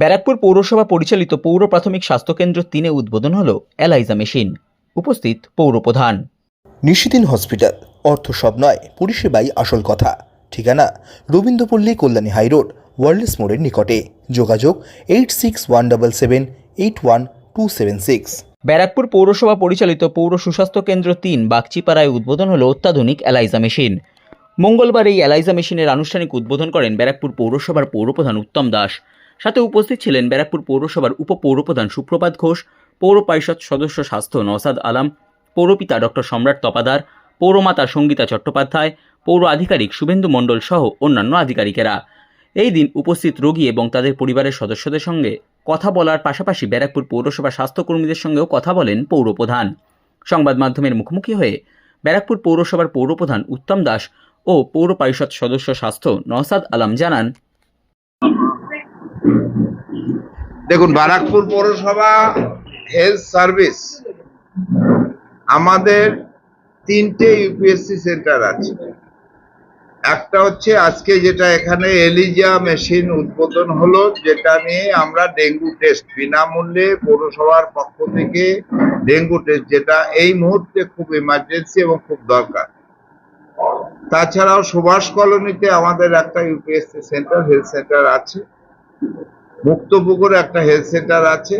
ব্যারাকপুর পৌরসভা পরিচালিত পৌর প্রাথমিক স্বাস্থ্যকেন্দ্র তিনে উদ্বোধন হল এলাইজা মেশিন। উপস্থিত পৌরপ্রধান নিশিদিন হসপিটাল অর্থ সব নয় পরিষেবাই আসল কথা। ঠিকানা রবীন্দ্রপল্লী কল্যাণী হাইরোড ওয়ার্ল্ডস মোড়ের নিকটে। যোগাযোগ eight six one double seven eight one two seven six. Barrackpore পৌরসভা পরিচালিত পৌর সুস্বাস্থ্য কেন্দ্র তিন বাগচিপাড়ায় উদ্বোধন হল অত্যাধুনিক এলাইজা মেশিন। মঙ্গলবার এই এলাইজা মেশিনের আনুষ্ঠানিক উদ্বোধন করেন ব্যারাকপুর পৌরসভার পৌরপ্রধান উত্তম দাস। সাথে উপস্থিত ছিলেন ব্যারাকপুর পৌরসভার উপপৌরপ্রধান সুপ্রভাত ঘোষ, পৌর পরিষদ সদস্য স্বাস্থ্য নওসাদ আলম, পৌরপিতা ডক্টর সম্রাট তপাদার, পৌরমাতা সঙ্গীতা চট্টোপাধ্যায়, পৌর আধিকারিক শুভেন্দু মণ্ডল সহ অন্যান্য আধিকারিকেরা। এই দিন উপস্থিত রোগী এবং তাদের পরিবারের সদস্যদের সঙ্গে কথা বলার পাশাপাশি ব্যারাকপুর পৌরসভা স্বাস্থ্যকর্মীদের সঙ্গেও কথা বলেন পৌরপ্রধান। সংবাদ মাধ্যমের মুখোমুখি হয়ে ব্যারাকপুর পৌরসভার পৌরপ্রধান উত্তম দাস ও পৌর পরিষদ সদস্য স্বাস্থ্য নওসাদ আলম জানান দেখুন, বারাকপুর পৌরসভা হেলথ সার্ভিস আমাদের তিনটে ইউপিএসসি সেন্টার আছে। একটা হচ্ছে আজকে যেটা এখানে এলিজা মেশিন উদ্বোধন হলো, যেটা নিয়ে আমরা ডেঙ্গু টেস্ট বিনামূল্যে পৌরসভার পক্ষ থেকে ডেঙ্গু টেস্ট যেটা এই মুহূর্তে খুব ইমার্জেন্সি এবং খুব দরকার। তাছাড়াও সুভাষ কলোনিতে আমাদের একটা ইউপিএসসি সেন্টার হেলথ সেন্টার আছে। মুক্তপুকুরে একটা হেলথ সেন্টার আছে।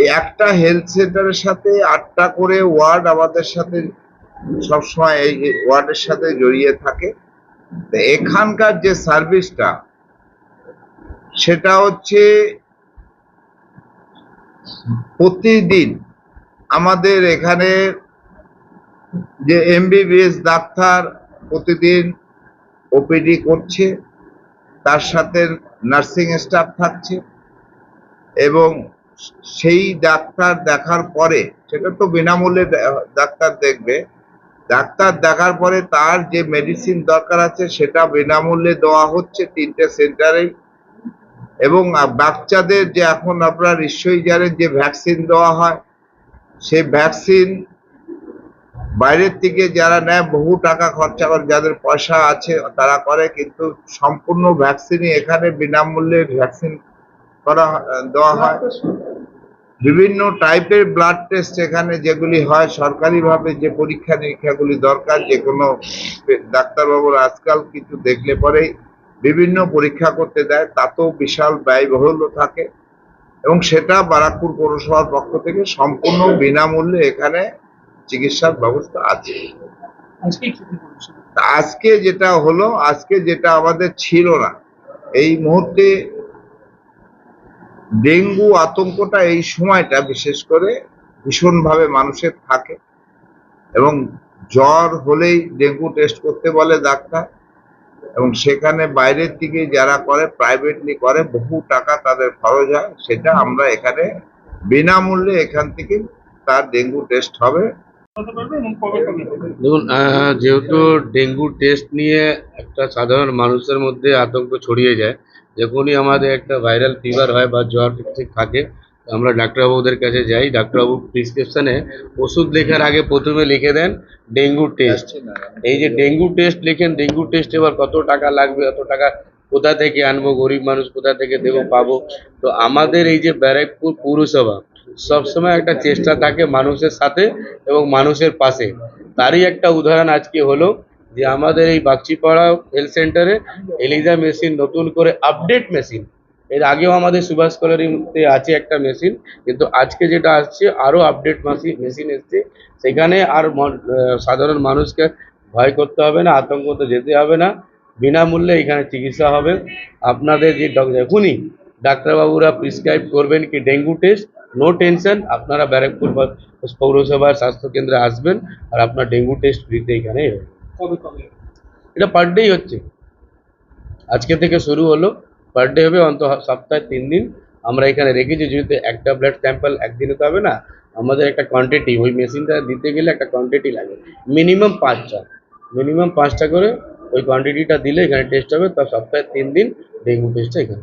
এই একটা হেলথ সেন্টারের সাথে আটটা করে ওয়ার্ড আমাদের সাথে সবসময় এই ওয়ার্ডের সাথে জড়িয়ে থাকে। এখানকার যে সার্ভিসটা সেটা হচ্ছে প্রতিদিন আমাদের এখানে যে এমবিবিএস ডাক্তার প্রতিদিন ওপিডি করছে, তার সাথে নার্সিং স্টাফ থাকছে এবং সেই ডাক্তার দেখার পরে, সেটা তো বিনামূল্যে ডাক্তার দেখবে, ডাক্তার দেখার পরে তার যে মেডিসিন দরকার আছে সেটা বিনামূল্যে দেওয়া হচ্ছে তিনটে সেন্টারেই এবং বাচ্চাদের যে এখন আপনার নিশ্চয়ই জানেন যে ভ্যাকসিন দেওয়া হয়, সেই ভ্যাকসিন বাইরের থেকে যারা নেয়, বহু টাকা খরচা করে, যাদের পয়সা আছে তারা করে, কিন্তু সম্পূর্ণ ভ্যাকসিনই এখানে বিনামূল্যে ভ্যাকসিন করা দেওয়া হয়। বিভিন্ন টাইপের ব্লাড টেস্ট এখানে যেগুলি হয়, সরকারিভাবে যে পরীক্ষা নিরীক্ষাগুলি দরকার, যে কোনো ডাক্তারবাবুর আজকাল কিছু দেখলে পরেই বিভিন্ন পরীক্ষা করতে দেয়, তাতেও বিশাল ব্যয়বহুল থাকে। এবং সেটা বারাকপুর পৌরসভার পক্ষ থেকে সম্পূর্ণ বিনামূল্যে এখানে চিকিৎসার ব্যবস্থা আছে। আজকে যেটা হলো আজকে যেটা আমাদের ছিল না এই মুহূর্তে ডেঙ্গু আতঙ্কটা এই সময়টা বিশেষ করে ভীষণভাবে মানুষের থাকে এবং জ্বর হলেই ডেঙ্গু টেস্ট করতে বলে ডাক্তার এবং সেখানে বাইরের থেকে যারা করে প্রাইভেটলি করে বহু টাকা তাদের খরচ হয় সেটা আমরা এখানে বিনামূল্যে এখান থেকে তার ডেঙ্গু টেস্ট হবে। দেখুন যেহেতু ডেঙ্গু টেস্ট নিয়ে একটা সাধারণ মানুষের মধ্যে আতঙ্ক ছড়িয়ে যায় যখনই আমাদের একটা ভাইরাল ফিভার হয় বা জ্বর ঠিক থাকে আমরা ডাক্তারবাবুদের কাছে যাই ডাক্তারবাবু প্রেসক্রিপশনে ওষুধ লেখার আগে প্রথমে লিখে দেন ডেঙ্গু টেস্ট এই যে ডেঙ্গু টেস্ট লেখেন ডেঙ্গু টেস্ট এবার কত টাকা লাগবে অত টাকা কোথা থেকে আনব গরিব মানুষ কোথা থেকে দেবো পাবো? তো আমাদের এই যে ব্যারাকপুর পৌরসভা সবসময় একটা চেষ্টা থাকে মানুষের সাথে এবং মানুষের পাশে। তারই একটা উদাহরণ আজকে হলো যে আমাদের এই বাগচিপাড়া হেলথ সেন্টারে এলিজা মেশিন নতুন করে আপডেট মেশিন এর আগেও আমাদের সুভাষ কলোনিতে আছে একটা মেশিন কিন্তু আজকে যেটা আসছে, আরও আপডেট মেশিন এসছে। সেখানে আর সাধারণ মানুষকে ভয় করতে হবে না আতঙ্ক তো যেতে হবে না। বিনামূল্যে এখানে চিকিৎসা হবে। আপনাদের যে ডক- এখনই ডাক্তারবাবুরা প্রিসক্রাইব করবেন কি ডেঙ্গু টেস্ট নো টেনশন আপনারা ব্যারাকপুর পৌরসভার স্বাস্থ্যকেন্দ্রে আসবেন আর আপনার ডেঙ্গু টেস্ট ফ্রিতে এখানে হবে। এটা পার ডেই হচ্ছে। আজকে থেকে শুরু হলো পার ডে হবে অন্ত সপ্তাহে তিন দিন। আমরা এখানে রেখেছি যেহেতু একটা ব্লাড স্যাম্পল একদিনে তো হবে না আমাদের একটা কোয়ান্টিটি ওই মেশিনটা দিতে গেলে একটা কোয়ান্টিটি লাগে। মিনিমাম পাঁচটা। মিনিমাম পাঁচটা করে ওই কোয়ান্টিটিটা দিলে এখানে টেস্ট হবে তার সপ্তাহে তিন দিন ডেঙ্গু টেস্টটা এখানে।